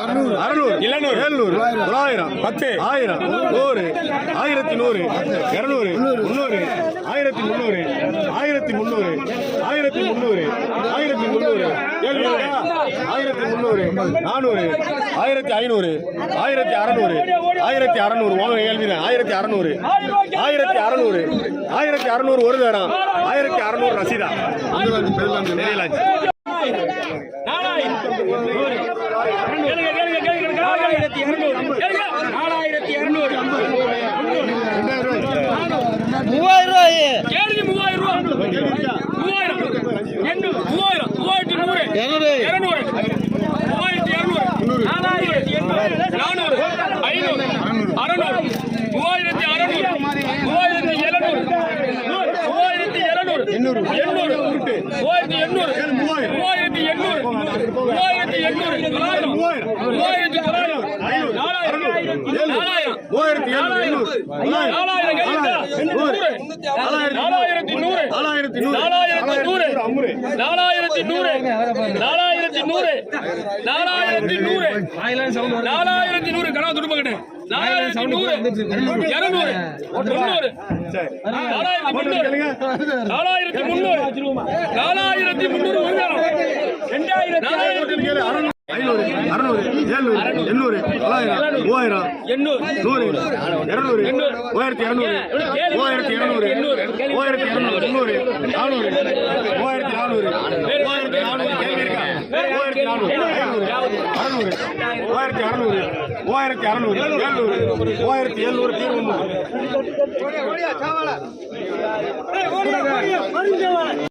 அறுநூறு. எழுநூறு. எழுநூறு. தொள்ளாயிரம். பத்து. ஆயிரம். நூறு. ஆயிரத்தி நூறு. இருநூறு. முந்நூறு. ஆயிரத்தி முந்நூறு. ஆயிரத்தி முந்நூறு. ஆயிரத்தி முந்நூறு. ஆயிரத்தி முந்நூறு. எழுநூறு. ஆயிரத்தி முந்நூறு. நானூறு. ஆயிரத்தி ஐநூறு. ஆயிரத்தி அறநூறு. ஆயிரத்தி அறநூறு. உங்க கேள்விதான் ஆயிரத்தி அறநூறு. ஆயிரத்தி அறநூறு. ஆயிரத்தி அறநூறு ஒரு தரம். ஆயிரத்தி அறநூறு ரசீதா. தெரியலாச்சு நாலாயிரத்தி இருநூறு நாலாயிரத்தி இருநூறு மூவாயிரம் ரூபாய் கேளுங்க மூவாயிரம் ரூபாய் மூவாயிரம் எண்ணூறு. மூவாயிரம் மூவாயிரத்தி நூறு இருநூறு இருநூறு மூவாயிரத்தி இருநூறு நாலாயிரத்தி எண்ணூறு. நானூறு ஐநூறு. அறுநூறு மூவாயிரத்தி அறுநூறு மூவாயிரத்தி எழுநூறு எண்ணூறு. எண்ணூறு. மூவாயிரத்தி எண்ணூறு. மூவாயிரத்தி எண்ணூறு. மூவாயிரத்தி எண்ணூறு. தொள்ளாயிரம் மூவாயிரத்தி தொள்ளாயிரம். நாலாயிரம். நாலாயிரம். மூவாயிரத்தி நாலாயிரம். கேளுங்க. நூறு. நாலாயிரத்தி நூறு. நாலாயிரத்தி நூறு. நாலாயிரத்தி நூறு. நாலாயிரத்தி நூறு. நாலாயிரத்தி நூறு. நாலாயிரத்தி நூறு. நாலாயிரத்தி நூறு. கனவு துடுப்பக்கட்டு நாலாயிரத்தி நூறு. இருநூறு. முன்னூறு நாலாயிரத்தி முன்னூறு நாலாயிரத்தி முன்னூறு நாலாயிரத்தி முன்னூறு ஒரு தரம். ரெண்டாயிரத்தி நாலாயிரத்தி முன்னூறு ஐநூறு அறுநூறு எழுநூறு எண்ணூறு தொள்ளாயிரம் மூவாயிரம் நூறு இருநூறு மூவாயிரத்தி இரநூறு மூவாயிரத்தி இரநூறு மூவாயிரத்தி இரநூறு முந்நூறு நானூறு மூவாயிரத்தி நானூறு கேள்வி இருக்கா மூவாயிரத்தி நானூறு ஐநூறு அறநூறு. மூவாயிரத்தி அறநூறு. மூவாயிரத்தி அறநூறு. எழுநூறு. மூவாயிரத்தி எழுநூறு தீர்வு